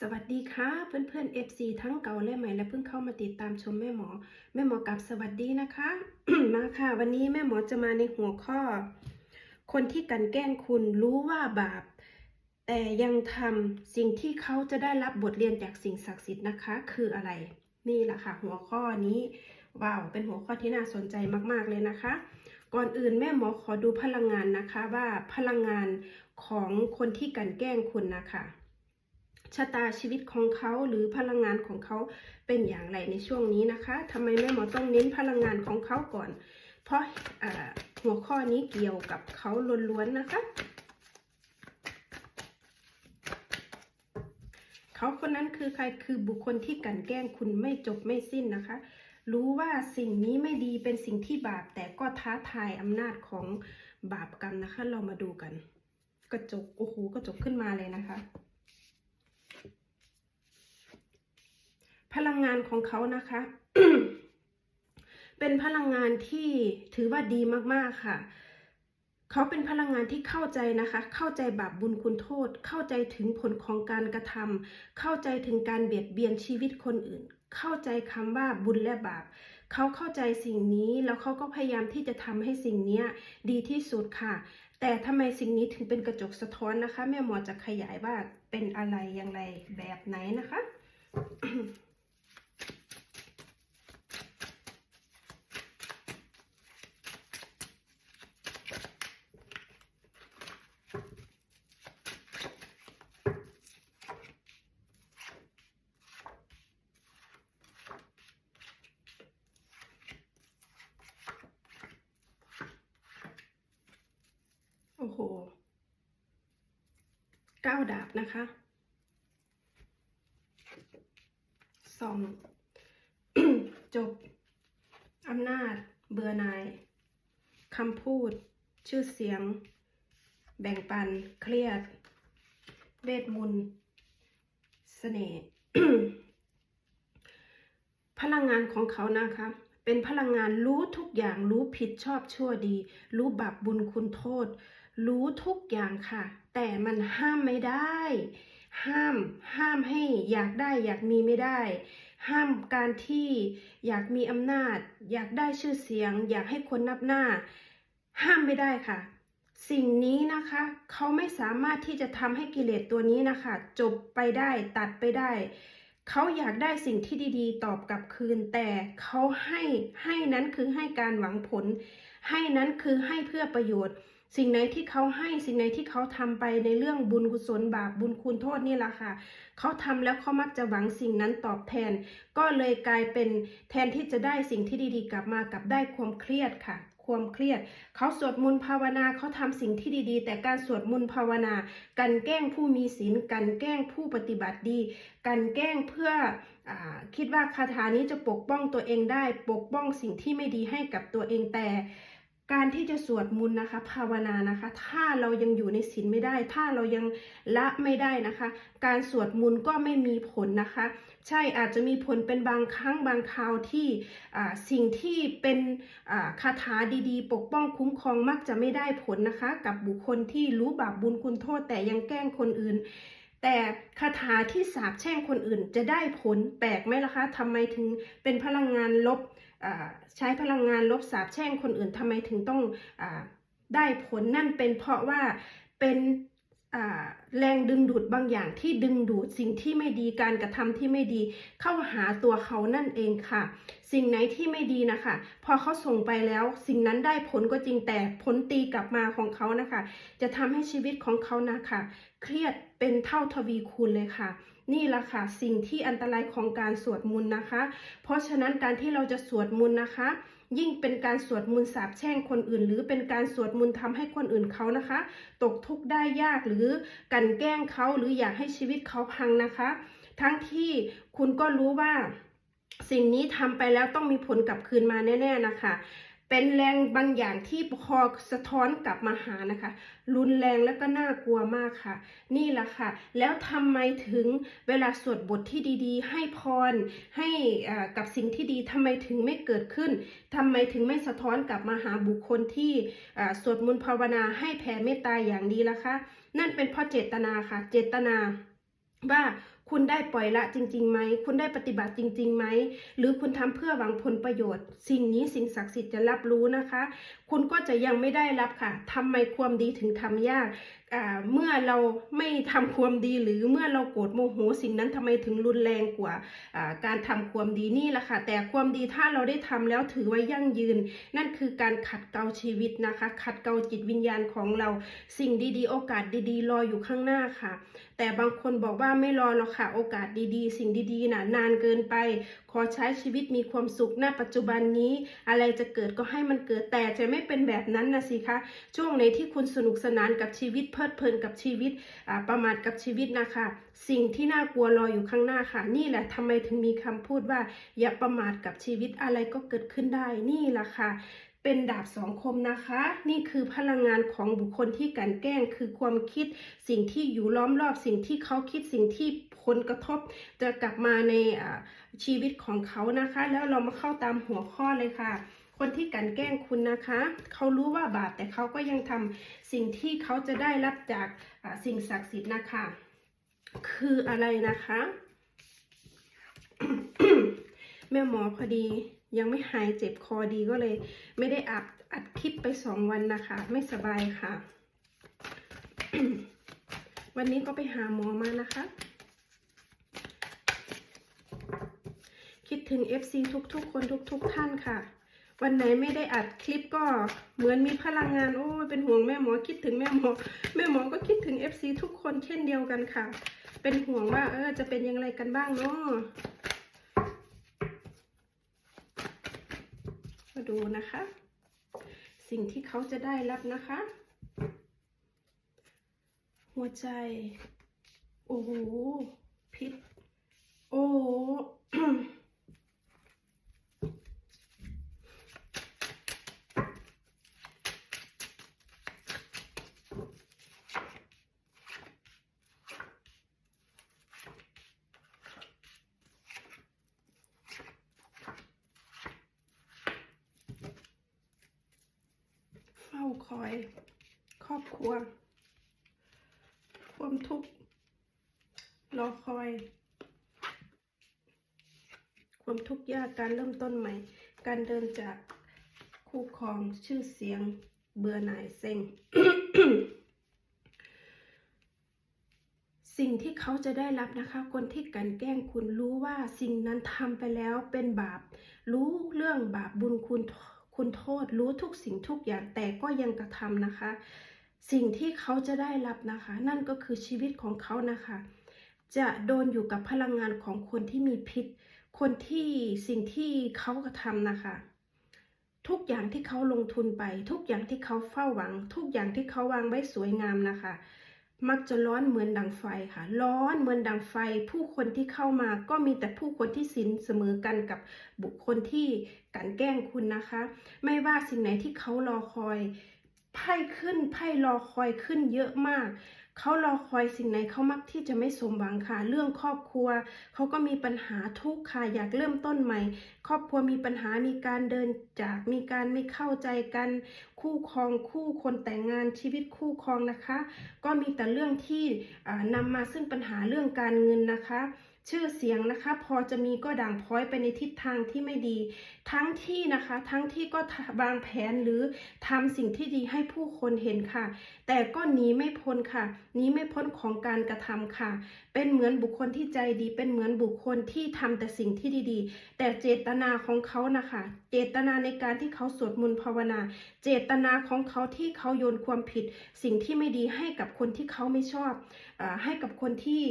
สวัสดีค่ะเพื่อนเพื่อนๆ FC ทั้งเก่าและใหม่และเพิ่งเข้ามาติดตามชมแม่หมอ แม่หมอกับสวัสดีนะคะ มาค่ะ วันนี้แม่หมอจะมาในหัวข้อ คนที่กันแกล้งคุณรู้ว่าบาป แต่ยังทำสิ่งที่เขาจะได้รับบทเรียนจากสิ่งศักดิ์สิทธิ์นะคะ คืออะไร นี่แหละค่ะ หัวข้อนี้ว้าวเป็นหัวข้อที่น่าสนใจมากๆเลยนะคะ ก่อนอื่นแม่หมอขอดูพลังงานนะคะว่าพลังงานของคนที่กันแกล้งคุณนะคะ ชะตาชีวิตของเขาหรือพลังงานของเขาเป็นอย่างไรในช่วงนี้นะคะทำไมแม่หมอต้องเน้นพลังงานของเขาก่อน เพราะหัวข้อนี้เกี่ยวกับเขาล้วนๆนะคะเขาคนนั้นคือใครคือบุคคลที่กันแกล้งคุณไม่จบไม่สิ้นนะคะ รู้ว่าสิ่งนี้ไม่ดีเป็นสิ่งที่บาป แต่ก็ท้าทายอำนาจของบาปกรรมนะคะ เรามาดูกัน กระจกโอ้โหกระจกขึ้นมาเลยนะคะ พลังงานของเขานะคะ เป็นพลังงานที่ถือว่าดีมากๆค่ะเขาเป็นพลังงานที่เข้าใจนะคะ เข้าใจบาปบุญคุณโทษ เข้าใจถึงผลของการกระทำเข้าใจถึงการเบียดเบียนชีวิตคนอื่น เข้าใจคำว่าบุญและบาป เขาเข้าใจสิ่งนี้แล้วเขาก็พยายามที่จะทำให้สิ่งนี้ดีที่สุดค่ะ แต่ทำไมสิ่งนี้ถึงเป็นกระจกสะท้อนนะคะ แม่หมอจะขยายว่าเป็นอะไรอย่างไรแบบไหนนะคะ โอ้โหเก้า ดาบนะคะสองจบอำนาจ เบื่อหน่ายคำพูด ชื่อเสียง แบ่งปัน เครียด เวทมนต์เสน่ห์พลังงานของเขานะคะ เป็นพลังงานรู้ทุกอย่างรู้ผิดชอบชั่วดี รู้บาปบุญคุณโทษ รู้ทุกอย่างค่ะ แต่มันห้ามไม่ได้ ห้ามห้ามให้อยากได้อยากมีไม่ได้ ห้ามการที่อยากมีอำนาจ อยากได้ชื่อเสียง อยากให้คนนับหน้า ห้ามไม่ได้ค่ะ สิ่งนี้นะคะเขาไม่สามารถที่จะทำให้กิเลสตัวนี้นะคะ จบไปได้ตัดไปได้เขาอยากได้สิ่งที่ดีๆ ตอบกลับคืน แต่เขาให้ให้นั้นคือให้การหวังผล ให้นั้นคือให้เพื่อประโยชน์ สิ่งไหนที่เขาให้สิ่งไหนที่เขาทำไปในเรื่องบุญกุศลบาปบุญคุณโทษนี่แหละค่ะ เขาทำแล้วเขามักจะหวังสิ่งนั้นตอบแทน ก็เลยกลายเป็นแทนที่จะได้สิ่งที่ดีๆ กลับมากับได้ความเครียดค่ะความเครียด เขาสวดมนต์ภาวนาเขาทำสิ่งที่ดีๆ แต่การสวดมนต์ภาวนา กันแกล้งผู้มีศีลกันแกล้งผู้ปฏิบัติดี กันแกล้งเพื่ออคิดว่าคาถานี้จะปกป้องตัวเองได้ ปกป้องสิ่งที่ไม่ดีให้กับตัวเองแต่ การที่จะสวดมนต์นะคะภาวนานะคะ ถ้าเรายังอยู่ในศีลไม่ได้ ถ้าเรายังละไม่ได้นะคะ การสวดมนต์ก็ไม่มีผลนะคะ ใช่อาจจะมีผลเป็นบางครั้งบางคราวที่สิ่งที่เป็นคาถาดีๆ ปกป้องคุ้มครองมักจะไม่ได้ผลนะคะ กับบุคคลที่รู้บาปบุญคุณโทษแต่ยังแกล้งคนอื่น แต่คาถาที่สาปแช่งคนอื่นจะได้ผลแปลกไหมล่ะคะทำไมถึงเป็นพลังงานลบ ใช้พลังงานลบสาปแช่งคนอื่นทำไมถึงต้องอได้ผลนั่นเป็นเพราะว่าเป็นแรงดึงดูดบางอย่างที่ดึงดูดสิ่งที่ไม่ดีการกระทำที่ไม่ดี เข้าหาตัวเขานั่นเองค่ะ สิ่งไหนที่ไม่ดีนะคะ พอเขาส่งไปแล้ว สิ่งนั้นได้ผลก็จริงแต่ผลตีกลับมาของเขานะคะ จะทำให้ชีวิตของเขานะคะ เครียดเป็นเท่าทวีคูณเลยค่ะ นี่แหละค่ะสิ่งที่อันตรายของการสวดมนต์นะคะ เพราะฉะนั้นการที่เราจะสวดมนต์นะคะ ยิ่งเป็นการสวดมนต์สาบแช่งคนอื่น หรือเป็นการสวดมนต์ทำให้คนอื่นเขานะคะ ตกทุกข์ได้ยากหรือกันแกล้งเขาหรืออยากให้ชีวิตเขาพังนะคะ ทั้งที่คุณก็รู้ว่าสิ่งนี้ทำไปแล้วต้องมีผลกลับคืนมาแน่ ๆนะคะ เป็นแรงบางอย่างที่พอสะท้อนกลับมาหานะคะ รุนแรงและก็น่ากลัวมากค่ะ นี่แหละค่ะ แล้วทำไมถึงเวลาสวดบทที่ดีๆ ให้พรให้อ่ากับสิ่งที่ดีทำไมถึงไม่เกิดขึ้นทำไมถึงไม่สะท้อนกลับมาหาบุคคลที่อ่าสวดมนต์ภาวนาให้แผ่เมตตาอย่างดีล่ะคะ นั่นเป็นเพราะเจตนาค่ะ เจตนาว่า คุณได้ปล่อยละจริงๆไหม คุณได้ปฏิบัติจริงๆไหม หรือคุณทำเพื่อหวังผลประโยชน์ สิ่งนี้สิ่งศักดิ์สิทธิ์จะรับรู้นะคะ คุณก็จะยังไม่ได้รับค่ะทำไมความดีถึงทำยากอ่าเมื่อเราไม่ทำความดีหรือเมื่อเราโกรธโมโหสิ่งนั้นทำไมถึงรุนแรงกว่าอ่าการทำความดีนี่แหละค่ะแต่ความดีถ้าเราได้ทำแล้วถือว่ายั่งยืน นั่นคือการขัดเกลาชีวิตนะคะ ขัดเกลาจิตวิญญาณของเราสิ่งดีๆ โอกาสดีๆ รออยู่ข้างหน้าค่ะ แต่บางคนบอกว่าไม่รอหรอกค่ะ โอกาสดีๆ สิ่งดีๆน่ะนานเกินไป ขอใช้ชีวิตมีความสุขณปัจจุบันนี้ อะไรจะเกิดก็ให้มันเกิดแต่จะไม่เป็นแบบนั้นนะสิคะช่วงไหนที่คุณสนุกสนานกับชีวิตเพลิดเพลินกับชีวิตประมาทกับชีวิตนะคะ สิ่งที่น่ากลัวรออยู่ข้างหน้าค่ะ นี่แหละทำไมถึงมีคำพูดว่า อย่าประมาทกับชีวิตอะไรก็เกิดขึ้นได้นี่แหละค่ะ เป็นดาบสองคมนะคะ นี่คือพลังงานของบุคคลที่กันแกล้งคือความคิดสิ่งที่อยู่ล้อมรอบสิ่งที่เขาคิดสิ่งที่ผลกระทบจะกลับมาในชีวิตของเขานะคะ แล้วเรามาเข้าตามหัวข้อเลยค่ะ คนที่กันแกล้งคุณนะคะ เขารู้ว่าบาปแต่เขาก็ยังทำสิ่งที่เขาจะได้รับจากสิ่งศักดิ์สิทธิ์นะคะ คืออะไรนะคะ แม่หมอพอดียังไม่หายเจ็บคอดีก็เลย ไม่ได้อัดอัดคลิปไปสองวันนะคะ ไม่สบายค่ะ วันนี้ก็ไปหาหมอมานะคะ คิดถึง FC ทุกๆ คนทุก ๆ ท่านค่ะ วันไหนไม่ได้อัดคลิปก็เหมือนมีพลังงานโอ้เป็นห่วงแม่หมอคิดถึงแม่หมอ แม่หมอก็คิดถึง FC ทุกคนเช่นเดียวกันค่ะ เป็นห่วงว่าเออจะเป็นยังไงกันบ้างเนาะมา ดูนะคะ สิ่งที่เขาจะได้รับนะคะ หัวใจ โอ้โหพิษ โอ้โห เฝ้าคอย ครอบครัว ความทุกข์รอคอย ความทุกข์ยากการเริ่มต้นใหม่ การเดินจากคู่ครองชื่อเสียงเบื่อหน่ายเซ็งสิ่งที่เขาจะได้รับนะคะ คนที่กันแกล้งคุณรู้ว่าสิ่งนั้นทำไปแล้วเป็นบาป รู้เรื่องบาปบุญคุณคุณโทษ รู้ทุกสิ่งทุกอย่างแต่ก็ยังกระทำนะคะ สิ่งที่เขาจะได้รับนะคะ นั่นก็คือชีวิตของเขานะคะ จะโดนอยู่กับพลังงานของคนที่มีพิษ คนที่สิ่งที่เขากระทำนะคะ ทุกอย่างที่เขาลงทุนไป ทุกอย่างที่เขาเฝ้าหวัง ทุกอย่างที่เขาวางไว้สวยงามนะคะ มักจะร้อนเหมือนดังไฟค่ะ ร้อนเหมือนดังไฟ ผู้คนที่เข้ามาก็มีแต่ผู้คนที่สินเสมอกันกับบุคคลที่กลันแกล้งคุณนะคะ ไม่ว่าสิ่งไหนที่เขารอคอย ไพ่ขึ้นไพ่รอคอยขึ้นเยอะมาก เขารอคอยสิ่งไหนเขามักที่จะไม่สมหวังค่ะ เรื่องครอบครัว เขาก็มีปัญหาทุกข์ค่ะ อยากเริ่มต้นใหม่ ครอบครัวมีปัญหา มีการเดินจาก มีการไม่เข้าใจกัน คู่ครองคู่คนแต่งงานชีวิตคู่ครองนะคะ ก็มีแต่เรื่องที่อ่านำมาซึ่งปัญหาเรื่องการเงินนะคะ ชื่อเสียงนะคะ พอจะมีก็ด่างพร้อยไปในทิศทางที่ไม่ดี ทั้งที่นะคะ ทั้งที่ก็วางแผนหรือทำสิ่งที่ดีให้ผู้คนเห็นค่ะ แต่ก็หนีไม่พ้นค่ะหนีไม่พ้นของการกระทำค่ะ เป็นเหมือนบุคคลที่ใจดี เป็นเหมือนบุคคลที่ทำแต่สิ่งที่ดีๆ แต่เจตนาของเขานะคะ เจตนาในการที่เขาสวดมนต์ภาวนา เจตนาของเขาที่เขาโยนความผิด สิ่งที่ไม่ดีให้กับคนที่เขาไม่ชอบอให้กับคนที่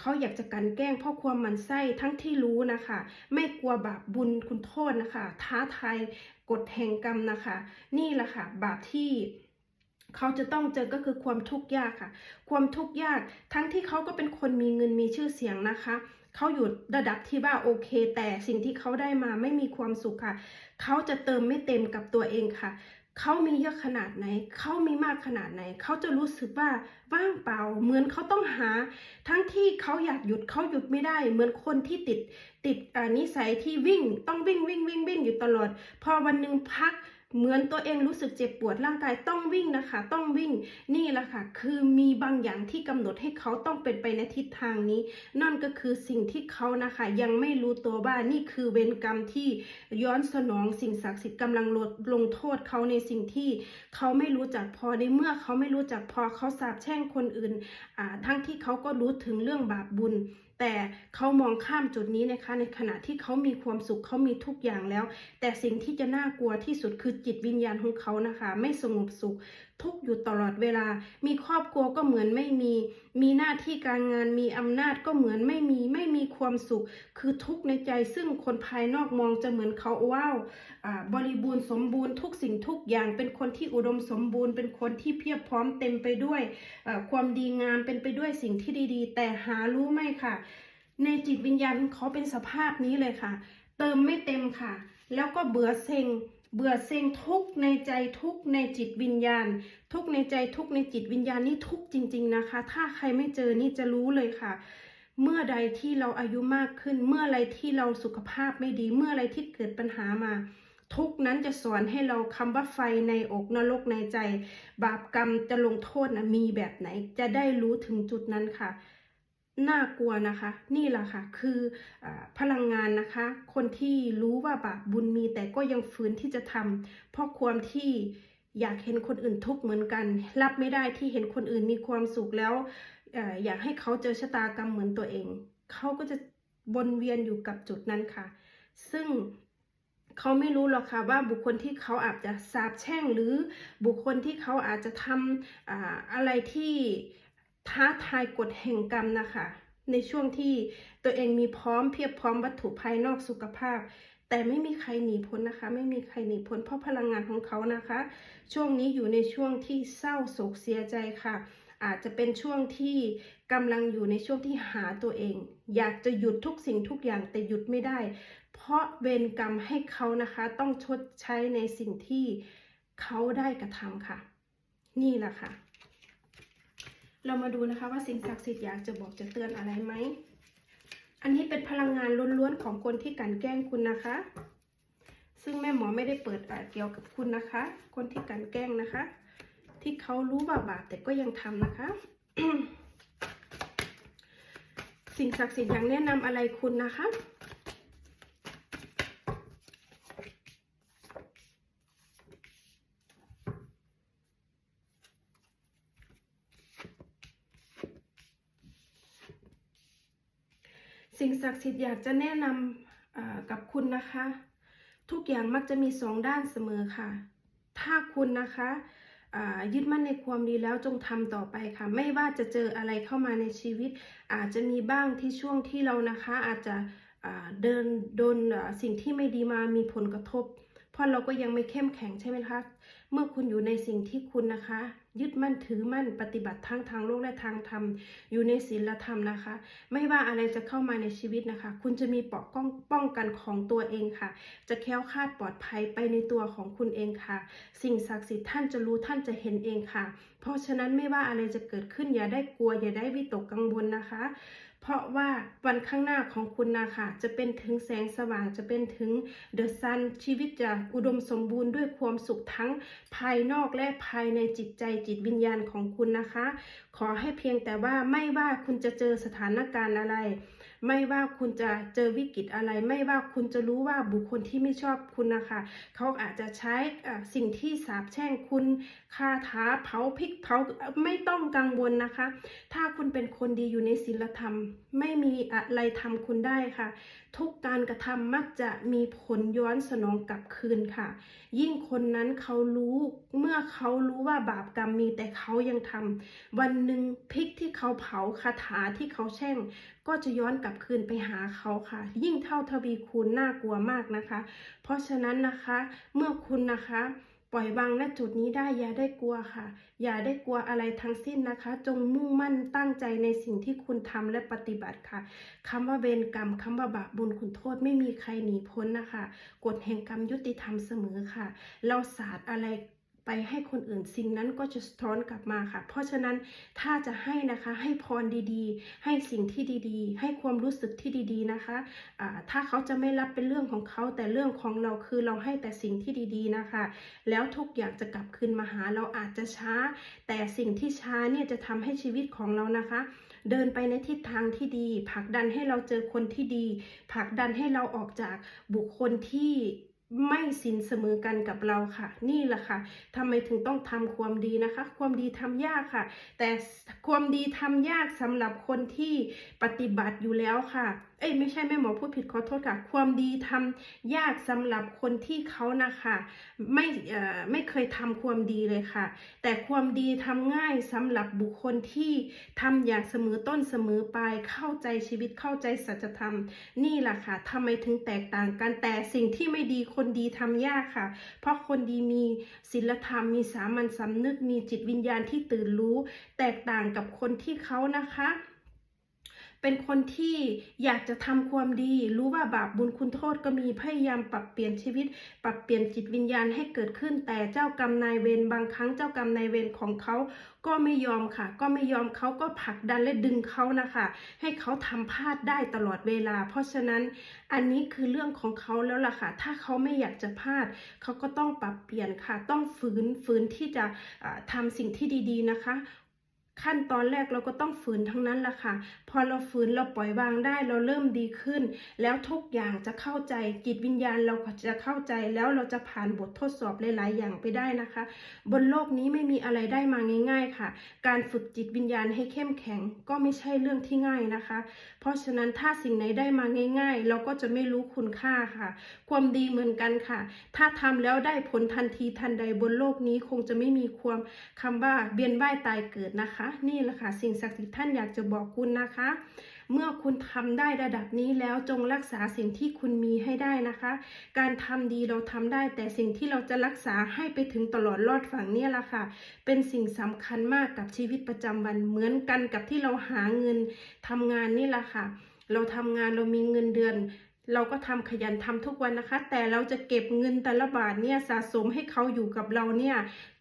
เขาอยากจะกันแกล้งเพราะความมันไส้ทั้งที่รู้นะคะ ไม่กลัวบาปบุญคุณโทษนะคะ ท้าทายกฎแห่งกรรมนะคะ นี่แหละค่ะ บาปที่เขาจะต้องเจอก็คือความทุกข์ยากค่ะ ความทุกข์ยากทั้งที่เขาก็เป็นคนมีเงินมีชื่อเสียงนะคะเขาอยู่ระดับที่ว่าโอเค แต่สิ่งที่เขาได้มาไม่มีความสุขค่ะ เขาจะเติมไม่เต็มกับตัวเองค่ะ เขามีเยอะขนาดไหน เขามีมากขนาดไหน เขาจะรู้สึกว่าว่างเปล่า เหมือนเขาต้องหา ทั้งที่เขาอยากหยุดเขาหยุดไม่ได้ เหมือนคนที่ติดติดนิสัยที่วิ่ง ต้องวิ่งวิ่งวิ่งวิ่งอยู่ตลอด พอวันหนึ่งพัก เหมือนตัวเองรู้สึกเจ็บปวดร่างกายต้องวิ่งนะคะ ต้องวิ่งนี่แหละค่ะ คือมีบางอย่างที่กำหนดให้เขาต้องเป็นไปในทิศทางนี้ นั่นก็คือสิ่งที่เขานะคะ ยังไม่รู้ตัวว่านี่คือเวรกรรมที่ย้อนสนองสิ่งศักดิ์สิทธิ์กำลังลดลงโทษเขาในสิ่งที่เขาไม่รู้จักพอในเมื่อเขาไม่รู้จักพอเขาสาปแช่งคนอื่นอ่าทั้งที่เขาก็รู้ถึงเรื่องบาปบุญ แต่เขามองข้ามจุดนี้นะคะ ในขณะที่เขามีความสุขเขามีทุกอย่างแล้ว แต่สิ่งที่จะน่ากลัวที่สุดคือจิตวิญญาณของเขานะคะ ไม่สงบสุข ทุกข์อยู่ตลอดเวลา มีครอบครัวก็เหมือนไม่มี มีหน้าที่การงานมีอำนาจก็เหมือนไม่มี ไม่มีความสุข คือทุกข์ในใจ ซึ่งคนภายนอกมองจะเหมือนเขาว้าวบริบูรณ์สมบูรณ์ทุกสิ่งทุกอย่าง เป็นคนที่อุดมสมบูรณ์ เป็นคนที่เพียบพร้อมเต็มไปด้วยความดีงาม เป็นไปด้วยสิ่งที่ดีๆ แต่หารู้ไหมค่ะ ในจิตวิญญาณเขาเป็นสภาพนี้เลยค่ะ เติมไม่เต็มค่ะ แล้วก็เบื่อเซ็ง เบื่อเซ็งทุกในใจทุกในจิตวิญญาณ ทุกในใจทุกในจิตวิญญาณนี่ทุกจริง ๆนะคะ ถ้าใครไม่เจอนี่จะรู้เลยค่ะ เมื่อใดที่เราอายุมากขึ้น เมื่อไรที่เราสุขภาพไม่ดี เมื่อไรที่เกิดปัญหามา ทุกนั้นจะสอนให้เราคำว่าไฟในอกนรกในใจ บาปกรรมจะลงโทษนะมีแบบไหน จะได้รู้ถึงจุดนั้นค่ะ น่ากลัวนะคะ นี่แหละค่ะ คืออพลังงานนะคะ คนที่รู้ว่าบาปบุญมี แต่ก็ยังฝืนที่จะทำเพราะความที่อยากเห็นคนอื่นทุกข์เหมือนกัน รับไม่ได้ที่เห็นคนอื่นมีความสุขแล้วออยากให้เขาเจอชะตากรรมเหมือนตัวเอง เขาก็จะวนเวียนอยู่กับจุดนั้นค่ะ ซึ่งเขาไม่รู้หรอกค่ะว่าบุคคลที่เขาอาจจะสาบแช่งหรือบุคคลที่เขาอาจจะทำออะไรที่ ท้าทายกฎแห่งกรรมนะคะ ในช่วงที่ตัวเองมีพร้อมเพียบพร้อมวัตถุภายนอกสุขภาพ แต่ไม่มีใครหนีพ้นนะคะ ไม่มีใครหนีพ้นเพราะพลังงานของเขานะคะ ช่วงนี้อยู่ในช่วงที่เศร้าโศกเสียใจค่ะ อาจจะเป็นช่วงที่กำลังอยู่ในช่วงที่หาตัวเอง อยากจะหยุดทุกสิ่งทุกอย่างแต่หยุดไม่ได้ เพราะเวรกรรมให้เขานะคะ ต้องชดใช้ในสิ่งที่เขาได้กระทำค่ะ นี่แหละค่ะ เรามาดูนะคะว่าสิ่งศักดิ์สิทธิ์อยากจะบอกจะเตือนอะไรไหม อันนี้เป็นพลังงานล้วนๆของคนที่กลันแกล้งคุณนะคะ ซึ่งแม่หมอไม่ได้เปิดอาเกี่ยวกับคุณนะคะ คนที่กลันแกล้งนะคะ ที่เขารู้ว่าบาปแต่ก็ยังทำนะคะ สิ่งศักดิ์สิทธิ์อยากแนะนำอะไรคุณนะคะ สิ่งศักดิ์สิทธิ์อยากจะแนะนำกับคุณนะคะ ทุกอย่างมักจะมีสองด้านเสมอค่ะ ถ้าคุณนะคะยึดมั่นในความดีแล้วจงทำต่อไปค่ะ ไม่ว่าจะเจออะไรเข้ามาในชีวิต อาจจะมีบ้างที่ช่วงที่เรานะคะ อาจจะเดินโดนสิ่งที่ไม่ดีมามีผลกระทบ ราะเราก็ยังไม่เข้มแข็งใช่ไหมคะ เมื่อคุณอยู่ในสิ่งที่คุณนะคะ ยึดมั่นถือมั่นปฏิบัติทั้งทางโลกและทางธรรม อยู่ในศีลธรรมนะคะ ไม่ว่าอะไรจะเข้ามาในชีวิตนะคะ คุณจะมีปกป้องป้องกันของตัวเองค่ะ จะแคล้วคลาดปลอดภัยไปในตัวของคุณเองค่ะ สิ่งศักดิ์สิทธิ์ท่านจะรู้ท่านจะเห็นเองค่ะ เพราะฉะนั้นไม่ว่าอะไรจะเกิดขึ้นอย่าได้กลัวอย่าได้วิตกกังวลนะคะ เพราะว่าวันข้างหน้าของคุณนะคะจะเป็นถึงแสงสว่างจะเป็นถึงเดอะซันชีวิตจะอุดมสมบูรณ์ด้วยความสุขทั้งภายนอกและภายในจิตใจจิตวิญญาณของคุณนะคะ ขอให้เพียงแต่ว่าไม่ว่าคุณจะเจอสถานการณ์อะไร ไม่ว่าคุณจะเจอวิกฤตอะไร ไม่ว่าคุณจะรู้ว่าบุคคลที่ไม่ชอบคุณนะคะ เขาอาจจะใช้สิ่งที่สาบแช่งคุณคาถาเผาพริกเผาไม่ต้องกังวลนะคะ ถ้าคุณเป็นคนดีอยู่ในศีลธรรม ไม่มีอะไรทำคุณได้ค่ะทุกการกระทำมักจะมีผลย้อนสนองกลับคืนค่ะ ยิ่งคนนั้นเขารู้เมื่อเขารู้ว่าบาปกรรมมีแต่เขายังทำวันหนึ่งพริกที่เขาเผาคาถาที่เขาแช่ง ก็จะย้อนกลับคืนไปหาเขาค่ะ ยิ่งเท่าทวีคูณน่ากลัวมากนะคะ เพราะฉะนั้นนะคะเมื่อคุณนะคะ ปล่อยวางณจุดนี้ได้อย่าได้กลัวค่ะ อย่าได้กลัวอะไรทั้งสิ้นนะคะ จงมุ่งมั่นตั้งใจในสิ่งที่คุณทำและปฏิบัติค่ะคำว่าเวรกรรมคำว่าบาปบุญคุณโทษไม่มีใครหนีพ้นนะคะ กฎแห่งกรรมยุติธรรมเสมอค่ะ เราศาสตร์อะไร ไปให้คนอื่นสิ่งนั้นก็จะสะท้อนกลับมาค่ะ เพราะฉะนั้นถ้าจะให้นะคะให้พรดีๆ ให้สิ่งที่ดีๆ ให้ความรู้สึกที่ดีๆนะคะอ่าถ้าเขาจะไม่รับเป็นเรื่องของเขาแต่เรื่องของเราคือเราให้แต่สิ่งที่ดีๆนะคะ แล้วทุกอย่างจะกลับคืนมาหาเราอาจจะช้า แต่สิ่งที่ช้าเนี่ยจะทำให้ชีวิตของเรานะคะ เดินไปในทิศทางที่ดีผลักดันให้เราเจอคนที่ดีผลักดันให้เราออกจากบุคคลที่ ไม่สินเสมอกันกับเราค่ะ นี่แหละค่ะทำไมถึงต้องทำความดีนะคะ ความดีทำยากค่ะ แต่ความดีทำยากสำหรับคนที่ปฏิบัติอยู่แล้วค่ะ เอ้ยไม่ใช่แม่หมอพูดผิดขอโทษค่ะ ความดีทำยากสำหรับคนที่เขานะคะไม่เอ่อไม่เคยทำความดีเลยค่ะ แต่ความดีทำง่ายสำหรับบุคคลที่ทำอย่างเสมอต้นเสมอปลายเข้าใจชีวิตเข้าใจสัจธรรม นี่แหละค่ะทำไมถึงแตกต่างกันแต่สิ่งที่ไม่ดีคนดีทำยากค่ะ เพราะคนดีมีศีลธรรมมีสามัญสำนึกมีจิตวิญญาณที่ตื่นรู้ แตกต่างกับคนที่เขานะคะ เป็นคนที่อยากจะทำความดี รู้ว่าบาปบุญคุณโทษก็มีพยายามปรับเปลี่ยนชีวิต ปรับเปลี่ยนจิตวิญญาณให้เกิดขึ้น แต่เจ้ากรรมนายเวรบางครั้งเจ้ากรรมนายเวรของเขาก็ไม่ยอมค่ะ ก็ไม่ยอมเขาก็ผลักดันและดึงเขานะคะ ให้เขาทำพลาดได้ตลอดเวลา เพราะฉะนั้นอันนี้คือเรื่องของเขาแล้วล่ะค่ะ ถ้าเขาไม่อยากจะพลาด เขาก็ต้องปรับเปลี่ยนค่ะ ต้องฝืนฝืนที่จะอ่าทำสิ่งที่ดี ๆนะคะ ขั้นตอนแรกเราก็ต้องฝืนทั้งนั้นแหละค่ะ พอเราฝืนเราปล่อยวางได้เราเริ่มดีขึ้น แล้วทุกอย่างจะเข้าใจจิตวิญญาณเราก็จะเข้าใจแล้วเราจะผ่านบททดสอบหลาย ๆ อย่างไปได้นะคะ บนโลกนี้ไม่มีอะไรได้มาง่าย ๆ ค่ะ การฝึกจิตวิญญาณให้เข้มแข็งก็ไม่ใช่เรื่องที่ง่ายนะคะ เพราะฉะนั้นถ้าสิ่งไหนได้มาง่าย ๆ เราก็จะไม่รู้คุณค่าค่ะ ความดีเหมือนกันค่ะ ถ้าทำแล้วได้ผลทันทีทันใดบนโลกนี้คงจะไม่มีความคำว่าเบียนว่ายตายเกิดนะคะนี่แหละค่ะสิ่งศักดิ์สิทธิ์ท่านอยากจะบอกคุณนะคะ เมื่อคุณทำได้ระดับนี้แล้วจงรักษาสิ่งที่คุณมีให้ได้นะคะ การทำดีเราทำได้ แต่สิ่งที่เราจะรักษาให้ไปถึงตลอดรอดฝั่งเนี่ยแหละค่ะ เป็นสิ่งสำคัญมากกับชีวิตประจำวันเหมือนกันกับที่เราหาเงินทำงานนี่แหละค่ะ เราทำงานเรามีเงินเดือนเราก็ทำขยันทำทุกวันนะคะ แต่เราจะเก็บเงินแต่ละบาทเนี่ยสะสมให้เขาอยู่กับเราเนี่ย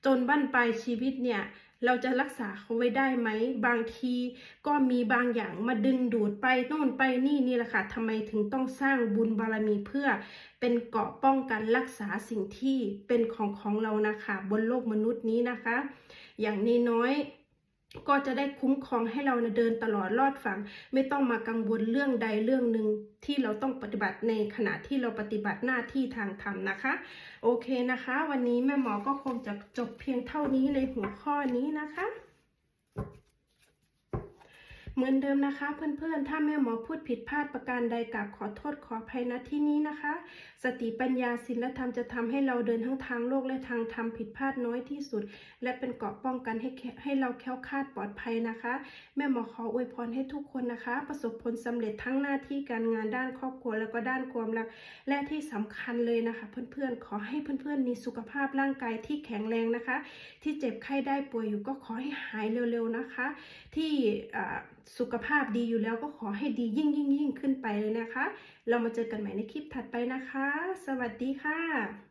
จนบั้นปลายชีวิตเนี่ย เราจะรักษาเขาไว้ได้ไหม บางทีก็มีบางอย่างมาดึงดูดไปโน่นไปนี่นี่แหละค่ะทำไมถึงต้องสร้างบุญบารมีเพื่อเป็นเกราะป้องกันรักษาสิ่งที่เป็นของของเรานะคะ บนโลกมนุษย์นี้นะคะ อย่างน้อยๆ ก็จะได้คุ้มครองให้เราเดินตลอดรอดฝั่งไม่ต้องมากังวลเรื่องใดเรื่องหนึ่งที่เราต้องปฏิบัติในขณะที่เราปฏิบัติหน้าที่ทางธรรมนะคะ โอเคนะคะ วันนี้แม่หมอก็คงจะจบเพียงเท่านี้ในหัวข้อนี้นะคะ เหมือนเดิมนะคะเพื่อนๆ ถ้าแม่หมอพูดผิดพลาดประการใดกราบขอโทษขออภัยณที่นี้นะคะ สติปัญญาศีลธรรมจะทำให้เราเดินทั้งทางโลกและทางธรรมผิดพลาดน้อยที่สุด และเป็นเกราะป้องกันให้ให้เราแคล้วคลาดปลอดภัยนะคะ แม่หมอขออวยพรให้ทุกคนนะคะ ประสบผลสำเร็จทั้งหน้าที่การงานด้านครอบครัวแล้วก็ด้านความรัก และที่สำคัญเลยนะคะ เพื่อนๆ ขอให้เพื่อนๆ มีสุขภาพร่างกายที่แข็งแรงนะคะ ที่เจ็บไข้ได้ป่วยอยู่ก็ขอให้หายเร็วๆนะคะ ที่อ่าสุขภาพดีอยู่แล้วก็ขอให้ดียิ่งยิ่งยิ่งขึ้นไปเลยนะคะ เรามาเจอกันใหม่ในคลิปถัดไปนะคะ สวัสดีค่ะ